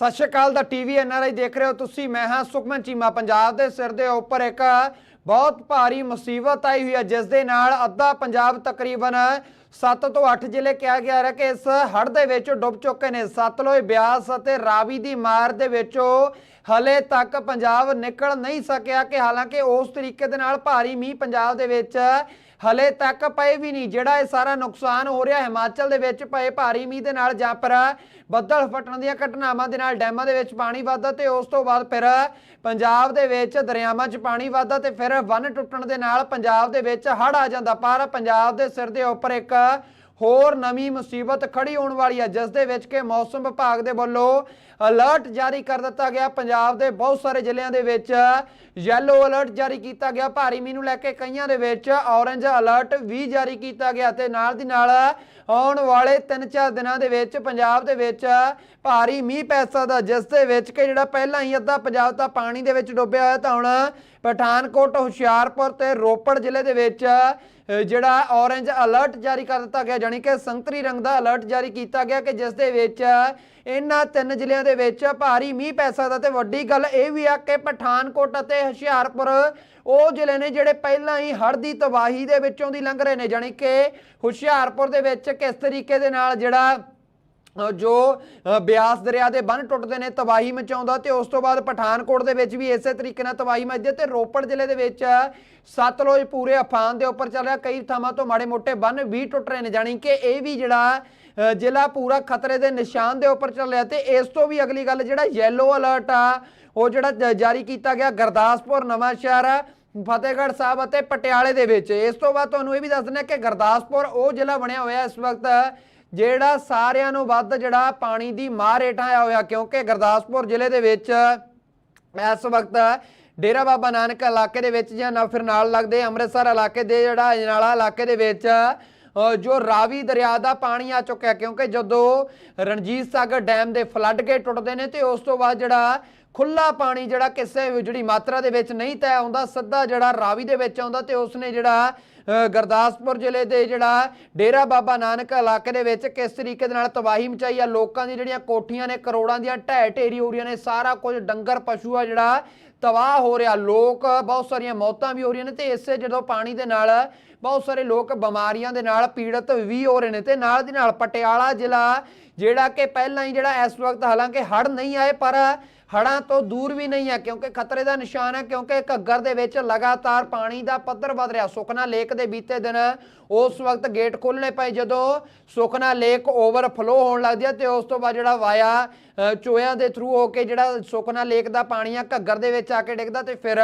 ਸਤਿ ਸ਼੍ਰੀ ਅਕਾਲ ਦਾ TV NRI ਦੇਖ ਰਹੇ ਹੋ ਤੁਸੀਂ। ਮੈਂ ਹਾਂ ਸੁਖਮਨ ਚੀਮਾ। ਪੰਜਾਬ ਦੇ ਸਿਰ ਦੇ ਉੱਪਰ ਇੱਕ ਬਹੁਤ ਭਾਰੀ ਮੁਸੀਬਤ ਆਈ ਹੋਈ ਹੈ, ਜਿਸ ਦੇ ਨਾਲ ਅੱਧਾ ਪੰਜਾਬ ਤਕਰੀਬਨ 7 ਤੋਂ 8 ਜ਼ਿਲ੍ਹੇ ਕਿਹਾ ਗਿਆ ਹੈ ਕਿ ਇਸ ਹੜ੍ਹ ਦੇ ਵਿੱਚ ਡੁੱਬ ਚੁੱਕੇ ਨੇ। ਸਤਲੁਜ ਬਿਆਸ ਅਤੇ ਰਾਵੀ ਦੀ ਮਾਰ ਦੇ ਵਿੱਚੋਂ ਹਲੇ ਤੱਕ ਪੰਜਾਬ ਨਿਕਲ ਨਹੀਂ ਸਕਿਆ ਕਿ ਹਾਲਾਂਕਿ ਉਸ ਤਰੀਕੇ ਦੇ ਨਾਲ ਭਾਰੀ ਮੀਂਹ ਪੰਜਾਬ ਦੇ ਵਿੱਚ ਹਲੇ ਤੱਕ ਪਏ ਵੀ ਨਹੀਂ। ਜਿਹੜਾ ਇਹ ਸਾਰਾ ਨੁਕਸਾਨ ਹੋ ਰਿਹਾ ਹਿਮਾਚਲ ਦੇ ਵਿੱਚ ਪਏ ਭਾਰੀ ਮੀਂਹ ਦੇ ਨਾਲ ਜਾਂ ਪਰ ਬੱਦਲ ਫਟਣ ਦੀਆਂ ਘਟਨਾਵਾਂ ਦੇ ਨਾਲ ਡੈਮਾਂ ਦੇ ਵਿੱਚ ਪਾਣੀ ਵੱਧਦਾ ਤੇ ਉਸ ਤੋਂ ਬਾਅਦ ਫਿਰ ਪੰਜਾਬ ਦੇ ਵਿੱਚ ਦਰਿਆਵਾਂ 'ਚ ਪਾਣੀ ਵੱਧਦਾ ਤੇ ਫਿਰ ਬੰਨ ਟੁੱਟਣ ਦੇ ਨਾਲ ਪੰਜਾਬ ਦੇ ਵਿੱਚ ਹੜ੍ਹ ਆ ਜਾਂਦਾ। ਪਰ ਪੰਜਾਬ ਦੇ ਸਿਰ ਦੇ ਉੱਪਰ ਇੱਕ ਹੋਰ ਨਵੀਂ ਮੁਸੀਬਤ ਖੜੀ ਹੋਣ ਵਾਲੀ ਹੈ, ਜਿਸ ਦੇ ਵਿੱਚ ਕਿ ਮੌਸਮ ਵਿਭਾਗ ਦੇ ਵੱਲੋਂ ਅਲਰਟ ਜਾਰੀ ਕਰ ਦਿੱਤਾ ਗਿਆ। ਪੰਜਾਬ ਦੇ ਬਹੁਤ ਸਾਰੇ ਜ਼ਿਲ੍ਹਿਆਂ ਦੇ ਵਿੱਚ ਯੈਲੋ ਅਲਰਟ ਜਾਰੀ ਕੀਤਾ ਗਿਆ। ਭਾਰੀ ਮੀਂਹ ਨੂੰ ਲੈ ਕੇ ਕਈਆਂ ਦੇ ਵਿੱਚ ਔਰੰਜ ਅਲਰਟ ਵੀ ਜਾਰੀ ਕੀਤਾ ਗਿਆ ਤੇ ਨਾਲ ਦੀ ਨਾਲ ਆਉਣ ਵਾਲੇ 3-4 ਦਿਨਾਂ ਦੇ ਵਿੱਚ ਪੰਜਾਬ ਦੇ ਵਿੱਚ ਭਾਰੀ ਮੀਂਹ ਪੈ ਸਕਦਾ, ਜਿਸ ਦੇ ਵਿੱਚ ਕਿ ਜਿਹੜਾ ਪਹਿਲਾਂ ਹੀ ਅੱਧਾ ਪੰਜਾਬ ਤਾਂ ਪਾਣੀ ਦੇ ਵਿੱਚ ਡੁੱਬਿਆ ਹੋਇਆ, ਤਾਂ ਹੁਣ ਪਠਾਨਕੋਟ, ਹੁਸ਼ਿਆਰਪੁਰ ਤੇ ਰੋਪੜ ਜ਼ਿਲ੍ਹੇ ਦੇ ਵਿੱਚ ਜਿਹੜਾ ਔਰੰਜ ਅਲਰਟ ਜਾਰੀ ਕਰ ਦਿੱਤਾ ਗਿਆ ਜਾਨੀ ਕਿ ਸੰਤਰੀ ਰੰਗ ਦਾ ਅਲਰਟ ਜਾਰੀ ਕੀਤਾ ਗਿਆ ਕਿ ਜਿਸ ਦੇ ਵਿੱਚ ਇਹਨਾਂ ਤਿੰਨ ਜ਼ਿਲ੍ਹਿਆਂ ਦੇ ਵਿੱਚ ਭਾਰੀ ਮੀਂਹ ਪੈ ਸਕਦਾ ਤੇ ਵੱਡੀ ਗੱਲ ਇਹ ਵੀ ਆ ਕਿ ਪਠਾਨਕੋਟ ਅਤੇ ਹੁਸ਼ਿਆਰਪੁਰ ਉਹ ਜ਼ਿਲ੍ਹੇ ਨੇ ਜਿਹੜੇ ਪਹਿਲਾਂ ਹੀ ਹੜ੍ਹ ਦੀ ਤਬਾਹੀ ਦੇ ਵਿੱਚੋਂ ਦੀ ਲੰਘ ਰਹੇ ਨੇ ਜਾਨੀ ਕਿ ਹੁਸ਼ਿਆਰਪੁਰ ਦੇ ਵਿੱਚ ਕਿਸ ਤਰੀਕੇ ਦੇ ਨਾਲ ਜਿਹੜਾ ਜੋ ਬਿਆਸ ਦਰਿਆ ਦੇ ਬੰਨ ਟੁੱਟਦੇ ਨੇ, ਤਬਾਹੀ ਮਚਾਉਂਦਾ ਤੇ ਉਸ ਤੋਂ ਬਾਅਦ ਪਠਾਨਕੋਟ ਦੇ ਵਿੱਚ ਵੀ ਇਸੇ ਤਰੀਕੇ ਨਾਲ ਤਬਾਹੀ ਮਚਦੀ ਹੈ ਤੇ ਰੋਪੜ ਜ਼ਿਲ੍ਹੇ ਦੇ ਵਿੱਚ ਸਤਲੁਜ ਪੂਰੇ ਅਫਾਨ ਦੇ ਉੱਪਰ ਚੱਲ ਰਿਹਾ। ਕਈ ਥਾਵਾਂ ਤੋਂ ਮਾੜੇ ਮੋਟੇ ਬੰਨ ਵੀ ਟੁੱਟ ਰਹੇ ਨੇ, ਜਾਣੀ ਕਿ ਇਹ ਵੀ ਜਿਹੜਾ ਜ਼ਿਲ੍ਹਾ ਪੂਰਾ ਖਤਰੇ ਦੇ ਨਿਸ਼ਾਨ ਦੇ ਉੱਪਰ ਚੱਲ ਰਿਹਾ ਤੇ ਇਸ ਤੋਂ ਵੀ ਅਗਲੀ ਗੱਲ ਜਿਹੜਾ ਯੈਲੋ ਅਲਰਟ ਆ, ਉਹ ਜਿਹੜਾ ਜਾਰੀ ਕੀਤਾ ਗਿਆ ਗੁਰਦਾਸਪੁਰ ਨਵਾਂ ਸ਼ਹਿਰ, ਫਤਿਹਗੜ੍ਹ ਸਾਹਿਬ ਅਤੇ ਪਟਿਆਲੇ ਦੇ ਵਿੱਚ। ਇਸ ਤੋਂ ਬਾਅਦ ਤੁਹਾਨੂੰ ਇਹ ਵੀ ਦੱਸ ਦਿੰਦੇ ਕਿ ਗੁਰਦਾਸਪੁਰ ਉਹ ਜ਼ਿਲ੍ਹਾ ਬਣਿਆ ਹੋਇਆ ਇਸ ਵਕਤ ਜਿਹੜਾ ਸਾਰਿਆਂ ਨੂੰ ਵੱਧ ਜਿਹੜਾ ਪਾਣੀ ਦੀ ਮਾਰ ਹੇਠ ਆਇਆ ਹੋਇਆ, ਕਿਉਂਕਿ ਗੁਰਦਾਸਪੁਰ ਜ਼ਿਲ੍ਹੇ ਦੇ ਵਿੱਚ ਇਸ ਵਕਤ ਡੇਰਾ ਬਾਬਾ ਨਾਨਕ ਇਲਾਕੇ ਦੇ ਵਿੱਚ ਜਾਂ ਨਾ ਫਿਰ ਨਾਲ ਲੱਗਦੇ ਅੰਮ੍ਰਿਤਸਰ ਇਲਾਕੇ ਦੇ ਜਿਹੜਾ ਅਜਨਾਲਾ ਇਲਾਕੇ ਦੇ ਵਿੱਚ ਜੋ ਰਾਵੀ ਦਰਿਆ ਦਾ ਪਾਣੀ ਆ ਚੁੱਕਿਆ, ਕਿਉਂਕਿ ਜਦੋਂ ਰਣਜੀਤ ਸਾਗਰ ਡੈਮ ਦੇ ਫਲੱਡ ਗੇਟ ਟੁੱਟਦੇ ਨੇ ਤੇ ਉਸ ਤੋਂ ਬਾਅਦ ਜਿਹੜਾ ਖੁੱਲਾ ਪਾਣੀ ਜਿਹੜਾ ਕਿਸੇ ਵੀ ਜਿਹੜੀ ਮਾਤਰਾ ਦੇ ਵਿੱਚ ਨਹੀਂ ਤੈਅ ਆਉਂਦਾ ਸਿੱਧਾ ਜਿਹੜਾ ਰਾਵੀ ਦੇ ਵਿੱਚ ਆਉਂਦਾ ਤੇ ਉਸਨੇ ਜਿਹੜਾ ਗੁਰਦਾਸਪੁਰ ਜ਼ਿਲ੍ਹੇ ਦੇ ਜਿਹੜਾ ਡੇਰਾ ਬਾਬਾ ਨਾਨਕ ਇਲਾਕੇ ਦੇ ਵਿੱਚ ਕਿਸ ਤਰੀਕੇ ਦੇ ਨਾਲ ਤਬਾਹੀ ਮਚਾਈ ਆ? ਲੋਕਾਂ ਦੀ ਜਿਹੜੀਆਂ ਕੋਠੀਆਂ ਨੇ, ਕਰੋੜਾਂ ਦੀਆਂ ਢਹਿ ਢੇਰੀ ਹੋ ਰਹੀਆਂ ਨੇ, ਸਾਰਾ ਕੁਝ ਡੰਗਰ ਪਸ਼ੂ ਆ ਜਿਹੜਾ ਤਬਾਹ ਹੋ ਰਿਹਾ। ਲੋਕ ਬਹੁਤ ਸਾਰੀਆਂ ਮੌਤਾਂ ਵੀ ਹੋ ਰਹੀਆਂ ਨੇ ਤੇ ਇਸੇ ਜਦੋਂ ਪਾਣੀ ਦੇ ਨਾਲ ਬਹੁਤ ਸਾਰੇ ਲੋਕ ਬਿਮਾਰੀਆਂ ਦੇ ਨਾਲ ਪੀੜਤ ਵੀ ਹੋ ਰਹੇ ਨੇ ਤੇ ਨਾਲ ਦੀ ਨਾਲ ਪਟਿਆਲਾ ਜ਼ਿਲ੍ਹਾ ਜਿਹੜਾ ਕਿ ਪਹਿਲਾਂ ਹੀ ਜਿਹੜਾ ਇਸ ਵਕਤ ਹਾਲਾਂਕਿ ਹੜ੍ਹ ਨਹੀਂ ਆਏ, ਪਰ ਹੜ੍ਹਾਂ ਤੋਂ ਦੂਰ ਵੀ ਨਹੀਂ ਹੈ ਕਿਉਂਕਿ ਖਤਰੇ ਦਾ ਨਿਸ਼ਾਨ ਹੈ ਕਿਉਂਕਿ ਘੱਗਰ ਦੇ ਵਿੱਚ ਲਗਾਤਾਰ ਪਾਣੀ ਦਾ ਪੱਧਰ ਵਧ ਰਿਹਾ। ਸੁਖਨਾ ਲੇਕ ਦੇ ਬੀਤੇ ਦਿਨ ਉਸ ਵਕਤ ਗੇਟ ਖੋਲਣੇ ਪਏ ਜਦੋਂ ਸੁਖਨਾ ਲੇਕ ਓਵਰਫਲੋ ਹੋਣ ਲੱਗਦੀ ਹੈ ਤੇ ਉਸ ਤੋਂ ਬਾਅਦ ਜਿਹੜਾ ਵਾਇਆ ਅ, ਚੋਇਆਂ ਦੇ ਥਰੂ ਹੋ ਕੇ ਜਿਹੜਾ ਸੁਖਨਾ ਲੇਕ ਦਾ ਪਾਣੀ ਆ ਘੱਗਰ ਦੇ ਵਿੱਚ ਆ ਕੇ ਡਿੱਗਦਾ ਤੇ ਫਿਰ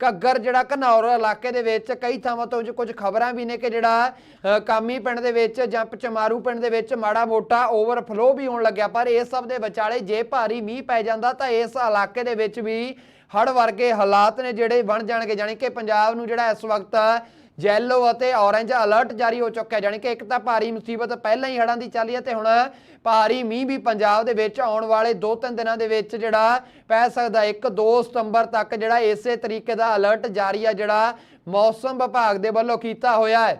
ਘੱਗਰ ਜਿਹੜਾ ਘਨੌਰ ਇਲਾਕੇ ਦੇ ਵਿੱਚ ਕਈ ਥਾਵਾਂ ਤੋਂ ਕੁਝ ਖਬਰਾਂ ਵੀ ਨੇ ਕਿ ਜਿਹੜਾ ਕਾਮੀ ਪਿੰਡ ਦੇ ਵਿੱਚ ਜਾਂ ਚਮਾਰੂ ਪਿੰਡ ਦੇ ਵਿੱਚ ਮਾੜਾ ਮੋਟਾ ਓਵਰਫਲੋ ਵੀ ਹੋਣ ਲੱਗਿਆ। ਪਰ ਇਸ ਸਭ ਦੇ ਵਿਚਾਲੇ ਜੇ ਭਾਰੀ ਮੀਂਹ ਪੈ ਜਾਂਦਾ ਤਾਂ ਇਸ ਇਲਾਕੇ ਦੇ ਵਿੱਚ ਵੀ ਹੜ੍ਹ ਵਰਗੇ ਹਾਲਾਤ ਨੇ ਜਿਹੜੇ ਬਣ ਜਾਣਗੇ। ਜਾਣੀ ਕਿ ਪੰਜਾਬ ਨੂੰ ਜਿਹੜਾ ਇਸ ਵਕਤ ਯੈਲੋ ਅਤੇ ਔਰੰਜ ਅਲਰਟ ਜਾਰੀ ਹੋ ਚੁੱਕਿਆ ਜਾਣੀ ਕਿ ਇੱਕ ਤਾਂ ਭਾਰੀ ਮੁਸੀਬਤ ਪਹਿਲਾਂ ਹੀ ਹੜ੍ਹਾਂ ਦੀ ਚੱਲ ਰਹੀ ਹੈ ਤੇ ਹੁਣ ਭਾਰੀ ਮੀਂਹ ਵੀ ਪੰਜਾਬ ਦੇ ਵਿੱਚ ਆਉਣ ਵਾਲੇ 2-3 ਦਿਨਾਂ ਦੇ ਵਿੱਚ ਜਿਹੜਾ ਪੈ ਸਕਦਾ 1-2 ਸਤੰਬਰ ਤੱਕ ਜਿਹੜਾ ਇਸੇ ਤਰੀਕੇ ਦਾ ਅਲਰਟ ਜਾਰੀ ਆ ਜਿਹੜਾ ਮੌਸਮ ਵਿਭਾਗ ਦੇ ਵੱਲੋਂ ਕੀਤਾ ਹੋਇਆ ਹੈ।